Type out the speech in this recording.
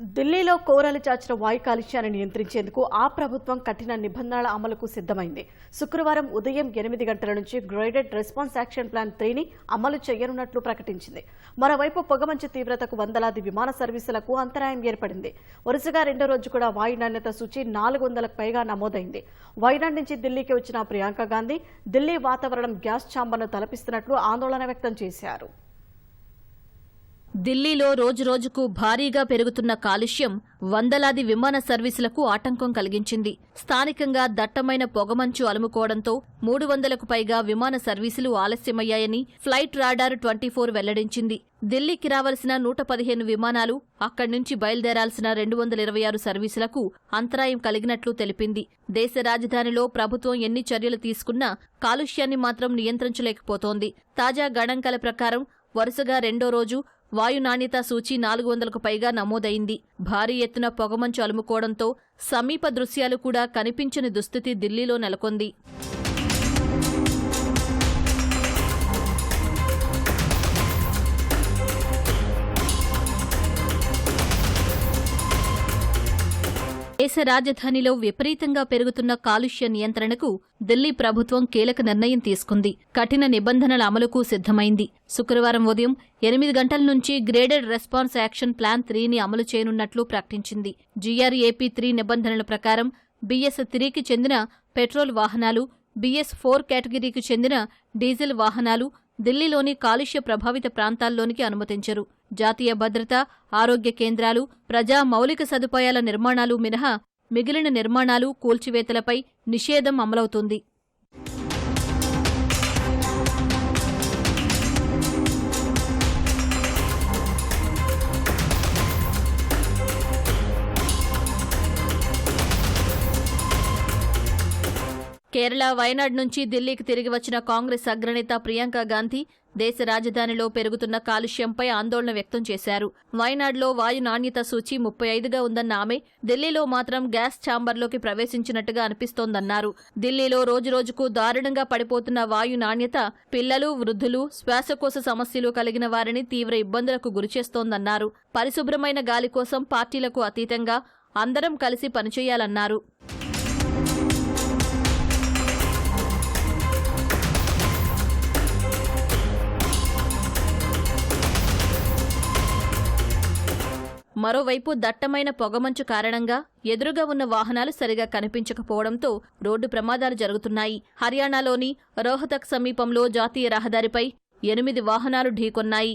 ఢిల్లీలో కోరలు చాచిన వాయు కాలుష్యాన్ని నియంత్రించేందుకు ఆ ప్రభుత్వం కఠిన నిబంధనల అమలుకు సిద్ధమైంది. శుక్రవారం ఉదయం ఎనిమిది గంటల నుంచి గ్రేడెడ్ రెస్పాన్స్ యాక్షన్ ప్లాన్ త్రీని అమలు చేయనున్నట్లు ప్రకటించింది. మరోవైపు పొగమంచు తీవ్రతకు వందలాది విమాన సర్వీసులకు అంతరాయం ఏర్పడింది. వరుసగా రెండో రోజు కూడా వాయు నాణ్యత సూచి నాలుగు వందలకు పైగా నమోదైంది. వైనాడ్ నుంచి ఢిల్లీకి వచ్చిన ప్రియాంక గాంధీ ఢిల్లీ వాతావరణం గ్యాస్ ఛాంబర్ను తలపిస్తున్నట్లు ఆందోళన వ్యక్తం చేశారు. ఢిల్లీలో రోజురోజుకు భారీగా పెరుగుతున్న కాలుష్యం వందలాది విమాన సర్వీసులకు ఆటంకం కలిగించింది. స్థానికంగా దట్టమైన పొగమంచు అలుముకోవడంతో మూడు వందలకు పైగా విమాన సర్వీసులు ఆలస్యమయ్యాయని ఫ్లైట్ రాడార్ ట్వంటీ ఫోర్ వెల్లడించింది. ఢిల్లీకి రావలసిన నూట పదిహేను విమానాలు అక్కడి నుంచి బయలుదేరాల్సిన రెండు వందల ఇరవై ఆరు సర్వీసులకు అంతరాయం కలిగినట్లు తెలిపింది. దేశ రాజధానిలో ప్రభుత్వం ఎన్ని చర్యలు తీసుకున్నా కాలుష్యాన్ని మాత్రం నియంత్రించలేకపోతోంది. తాజా గణాంకాల ప్రకారం వరుసగా రెండో రోజు వాయు నాణ్యత సూచి నాలుగు వందలకు పైగా నమోదైంది. భారీ ఎత్తున పొగమంచు అలుముకోవడంతో సమీప దృశ్యాలు కూడా కనిపించని దుస్థితి ఢిల్లీలో నెలకొంది. దేశ రాజధానిలో విపరీతంగా పెరుగుతున్న కాలుష్య నియంత్రణకు ఢిల్లీ ప్రభుత్వం కీలక నిర్ణయం తీసుకుంది. కఠిన నిబంధనల అమలుకు సిద్ధమైంది. శుక్రవారం ఉదయం ఎనిమిది గంటల నుంచి గ్రేడెడ్ రెస్పాన్స్ యాక్షన్ ప్లాన్ త్రీని అమలు చేయనున్నట్లు ప్రకటించింది. జీఆర్ఏపీ త్రీ నిబంధనల ప్రకారం బీఎస్ త్రీకి చెందిన పెట్రోల్ వాహనాలు బీఎస్ ఫోర్ కేటగిరీకి చెందిన డీజిల్ వాహనాలు ఢిల్లీలోని కాలుష్య ప్రభావిత ప్రాంతాల్లోనికి అనుమతించరు. జాతీయ భద్రత ఆరోగ్య కేంద్రాలు ప్రజా మౌలిక సదుపాయాల నిర్మాణాలు మినహా మిగిలిన నిర్మాణాలు కూల్చివేతలపై నిషేధం అమలవుతుంది. కేరళ వయనాడ్ నుంచి ఢిల్లీకి తిరిగి వచ్చిన కాంగ్రెస్ అగ్రనేత ప్రియాంక గాంధీ దేశ రాజధానిలో పెరుగుతున్న కాలుష్యంపై ఆందోళన వ్యక్తం చేశారు. వయనాడ్లో వాయు నాణ్యత సూచి ముప్పై ఐదుగా ఉందన్న ఆమె ఢిల్లీలో మాత్రం గ్యాస్ ఛాంబర్లోకి ప్రవేశించినట్టుగా అనిపిస్తోందన్నారు. ఢిల్లీలో రోజురోజుకు దారుణంగా పడిపోతున్న వాయు నాణ్యత పిల్లలు వృద్ధులు శ్వాసకోశ సమస్యలు కలిగిన వారిని తీవ్ర ఇబ్బందులకు గురిచేస్తోందన్నారు. పరిశుభ్రమైన గాలి కోసం పార్టీలకు అతీతంగా అందరం కలిసి పనిచేయాలన్నారు. మరోవైపు దట్టమైన పొగమంచు కారణంగా ఎదురుగా ఉన్న వాహనాలు సరిగా కనిపించకపోవడంతో రోడ్డు ప్రమాదాలు జరుగుతున్నాయి. హర్యానాలోని రోహతక్ సమీపంలో జాతీయ రహదారిపై ఎనిమిది వాహనాలు ఢీకొన్నాయి.